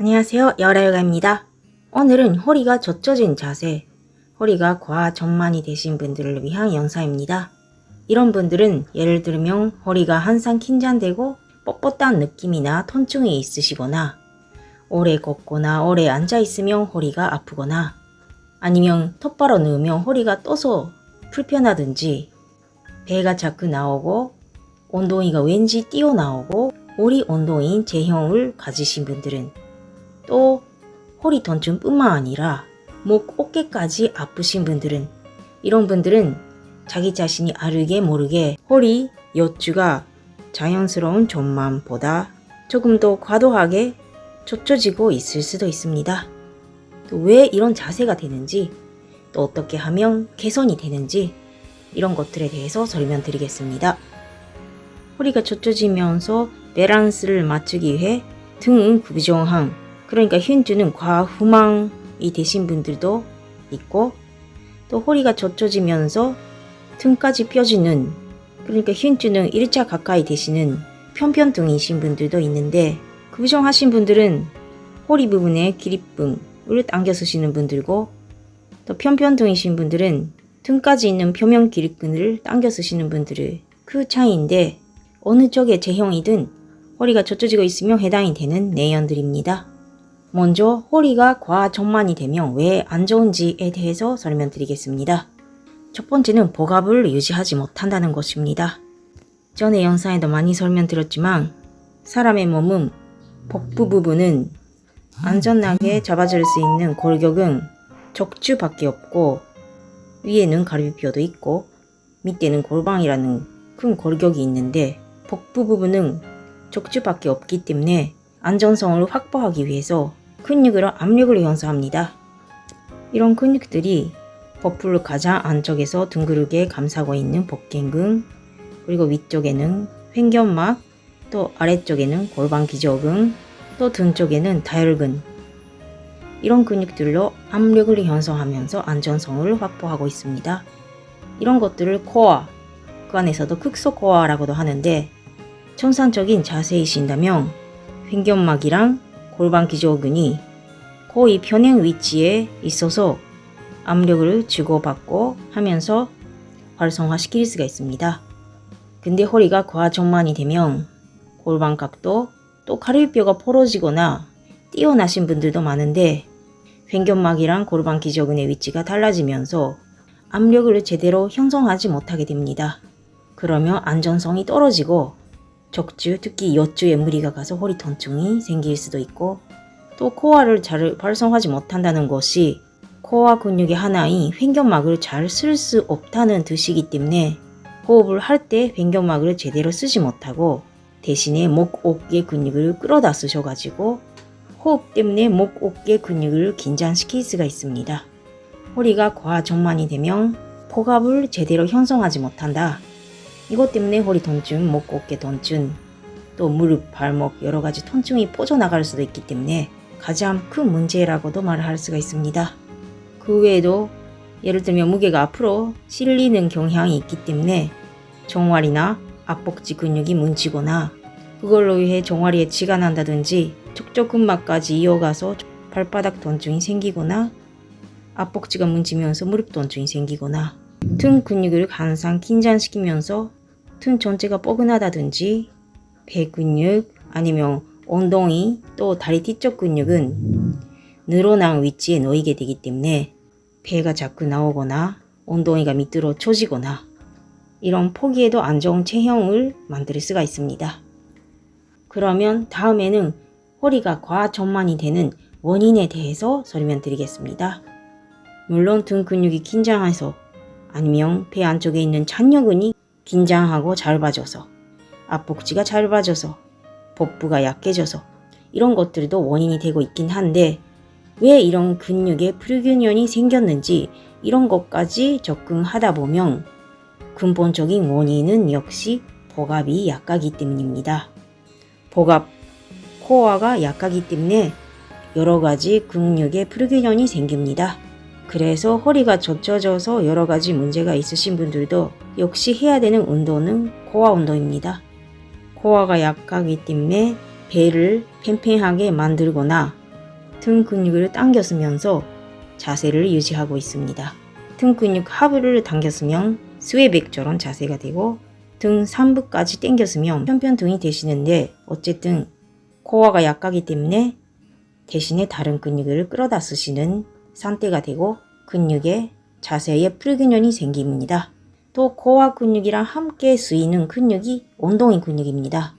안녕하세요. 여라요가입니다. 오늘은 허리가 젖혀진 자세, 허리가 과전만이 되신 분들을 위한 영상입니다. 이런 분들은 예를 들면 허리가 항상 긴장되고 뻣뻣한 느낌이나 통증이 있으시거나 오래 걷거나 오래 앉아 있으면 허리가 아프거나 아니면 똑바로 누우면 허리가 떠서 불편하든지 배가 자꾸 나오고 엉덩이가 왠지 뛰어나오고 오리 엉덩이인 제형을 가지신 분들은 또 허리 통증뿐만 아니라 목 어깨까지 아프신 분들은 이런 분들은 자기 자신이 알게 모르게 허리 여쭈가 자연스러운 전만보다 조금 더 과도하게 젖혀지고 있을 수도 있습니다. 또 왜 이런 자세가 되는지 또 어떻게 하면 개선이 되는지 이런 것들에 대해서 설명드리겠습니다. 허리가 젖혀지면서 밸런스를 맞추기 위해 등은 구부정함 그러니까 흉주는 과후망이 되신 분들도 있고 또 허리가 젖혀지면서 등까지 펴지는 그러니까 흉주는 1차 가까이 되시는 편편등이신 분들도 있는데 구부정하신 분들은 허리 부분에 기립등을 당겨 쓰시는 분들고 또 편편등이신 분들은 등까지 있는 표면 기립근을 당겨 쓰시는 분들의 그 차이인데 어느 쪽의 제형이든 허리가 젖혀지고 있으면 해당이 되는 내연들입니다. 먼저 허리가 과전만이 되면 왜 안 좋은지에 대해서 설명드리겠습니다. 첫 번째는 복압을 유지하지 못한다는 것입니다. 전에 영상에도 많이 설명드렸지만 사람의 몸은 복부 부분은 안전하게 잡아줄 수 있는 골격은 척추밖에 없고 위에는 가리비뼈도 있고 밑에는 골방이라는 큰 골격이 있는데 복부 부분은 척추밖에 없기 때문에 안전성을 확보하기 위해서 근육으로 압력을 형성합니다. 이런 근육들이 복부를 가장 안쪽에서 둥그르게 감싸고 있는 복갱근 그리고 위쪽에는 횡견막 또 아래쪽에는 골반 기저근 또 등 쪽에는 다혈근 이런 근육들로 압력을 형성하면서 안전성을 확보하고 있습니다. 이런 것들을 코어, 그 안에서도 극소 코어라고도 하는데 정상적인 자세이신다면 횡견막이랑 골반 기저근이 거의 편행 위치에 있어서 압력을 주고받고 하면서 활성화시킬 수가 있습니다. 근데 허리가 과전만이 되면 골반 각도 또 가리뼈가 벌어지거나 뛰어나신 분들도 많은데 횡견막이랑 골반 기저근의 위치가 달라지면서 압력을 제대로 형성하지 못하게 됩니다. 그러면 안전성이 떨어지고 적주, 특히 여주에 무리가 가서 허리 통증이 생길 수도 있고 또 코어를 잘 활성화하지 못한다는 것이 코어 근육의 하나인 횡견막을 잘 쓸 수 없다는 뜻이기 때문에 호흡을 할 때 횡견막을 제대로 쓰지 못하고 대신에 목, 어깨 근육을 끌어다 쓰셔가지고 호흡 때문에 목, 어깨 근육을 긴장시킬 수가 있습니다. 허리가 과전만이 되면 복압을 제대로 형성하지 못한다. 이것 때문에 허리 통증, 목, 어깨 통증, 또 무릎, 발목 여러 가지 통증이 퍼져나갈 수도 있기 때문에 가장 큰 문제라고도 말을 할 수가 있습니다. 그 외에도 예를 들면 무게가 앞으로 실리는 경향이 있기 때문에 종아리나 앞복지 근육이 뭉치거나 그걸로 인해 종아리에 지가 난다든지 척추근막까지 이어가서 발바닥 통증이 생기거나 앞복지가 뭉치면서 무릎 통증이 생기거나 등 근육을 항상 긴장시키면서 등 전체가 뻐근하다든지 배 근육 아니면 엉덩이 또 다리 뒤쪽 근육은 늘어난 위치에 놓이게 되기 때문에 배가 자꾸 나오거나 엉덩이가 밑으로 처지거나 이런 포기에도 안 좋은 체형을 만들 수가 있습니다. 그러면 다음에는 허리가 과전만이 되는 원인에 대해서 설명드리겠습니다. 물론 등 근육이 긴장해서 아니면 배 안쪽에 있는 잔여근이 긴장하고 짧아져서 앞복지가 짧아져서 복부가 약해져서 이런 것들도 원인이 되고 있긴 한데 왜 이런 근육에 불균형이 생겼는지 이런 것까지 접근하다 보면 근본적인 원인은 역시 복압이 약하기 때문입니다. 복압, 코어가 약하기 때문에 여러 가지 근육에 불균형이 생깁니다. 그래서 허리가 젖혀져서 여러 가지 문제가 있으신 분들도 역시 해야 되는 운동은 코어 운동입니다. 코어가 약하기 때문에 배를 팽팽하게 만들거나 등 근육을 당겨쓰면서 자세를 유지하고 있습니다. 등 근육 하부를 당겼으면 스웨백처럼 자세가 되고 등 상부까지 당겼으면 편편등이 되시는데 어쨌든 코어가 약하기 때문에 대신에 다른 근육을 끌어다 쓰시는 상태가 되고 근육의 자세에 불균형이 생깁니다. 또 코어 근육이랑 함께 쓰이는 근육이 엉덩이 근육입니다.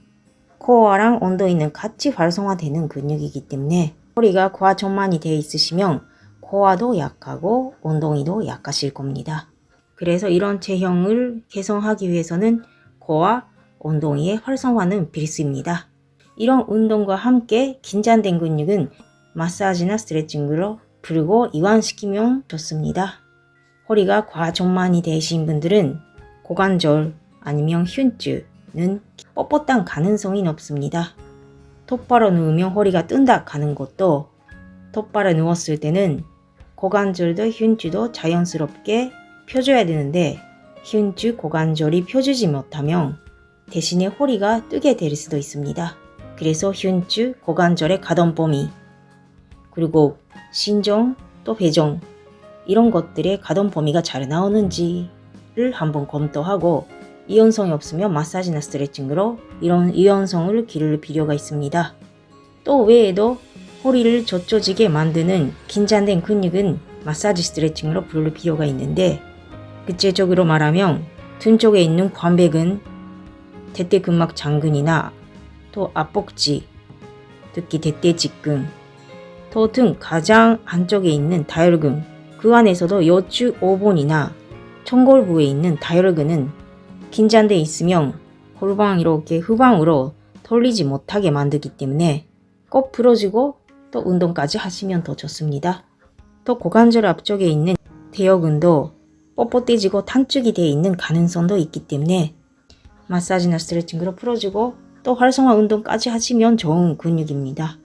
코어랑 엉덩이는 같이 활성화되는 근육이기 때문에 허리가 과전만이 되어 있으시면 코어도 약하고 엉덩이도 약하실 겁니다. 그래서 이런 체형을 개선하기 위해서는 코어, 엉덩이의 활성화는 필수입니다. 이런 운동과 함께 긴장된 근육은 마사지나 스트레칭으로 풀고 이완시키면 좋습니다. 허리가 과전만이 되신 분들은 고관절 아니면 흉추는 뻣뻣한 가능성이 높습니다. 똑바로 누우면 허리가 뜬다 가는 것도 똑바로 누웠을 때는 고관절도 흉추도 자연스럽게 펴줘야 되는데 흉추 고관절이 펴주지 못하면 대신에 허리가 뜨게 될 수도 있습니다. 그래서 흉추 고관절의 가동 범위 그리고 신종 또 배종 이런 것들의 가동 범위가 잘 나오는지를 한번 검토하고 이온성이 없으면 마사지나 스트레칭으로 이런 이온성을 기를 필요가 있습니다. 또 외에도 허리를 젖혀지게 만드는 긴장된 근육은 마사지 스트레칭으로 부를 필요가 있는데 구체적으로 말하면 등 쪽에 있는 관백은 대퇴근막 장근이나 또 앞복지, 특히 대퇴직근, 또등 가장 안쪽에 있는 다혈근, 그 안에서도 여추 5번이나 청골부에 있는 다혈근은 긴장돼 있으면 골방 이렇게 후방으로 돌리지 못하게 만들기 때문에 꼭 풀어주고 또 운동까지 하시면 더 좋습니다. 또 고관절 앞쪽에 있는 대여근도 뻣뻣해지고 단축이 되어 있는 가능성도 있기 때문에 마사지나 스트레칭으로 풀어주고 또 활성화 운동까지 하시면 좋은 근육입니다.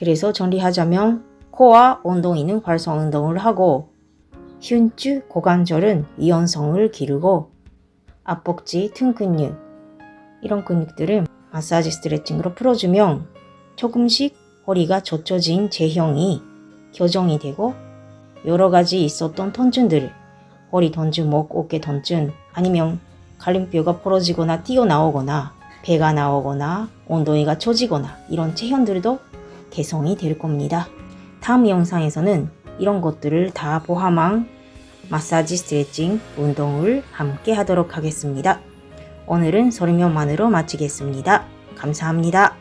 그래서 정리하자면 코와 엉덩이는 활성 운동을 하고 흉추 고관절은 이완성을 기르고 앞복지 등 근육 이런 근육들을 마사지 스트레칭으로 풀어주면 조금씩 허리가 젖혀진 제형이 교정이 되고 여러 가지 있었던 통증들 허리 통증, 목, 어깨 통증 아니면 갈림뼈가 부러지거나 튀어나오거나 배가 나오거나 엉덩이가 처지거나 이런 체형들도 개선이 될 겁니다. 다음 영상에서는 이런 것들을 다 포함한 마사지 스트레칭 운동을 함께 하도록 하겠습니다. 오늘은 설명만으로 마치겠습니다. 감사합니다.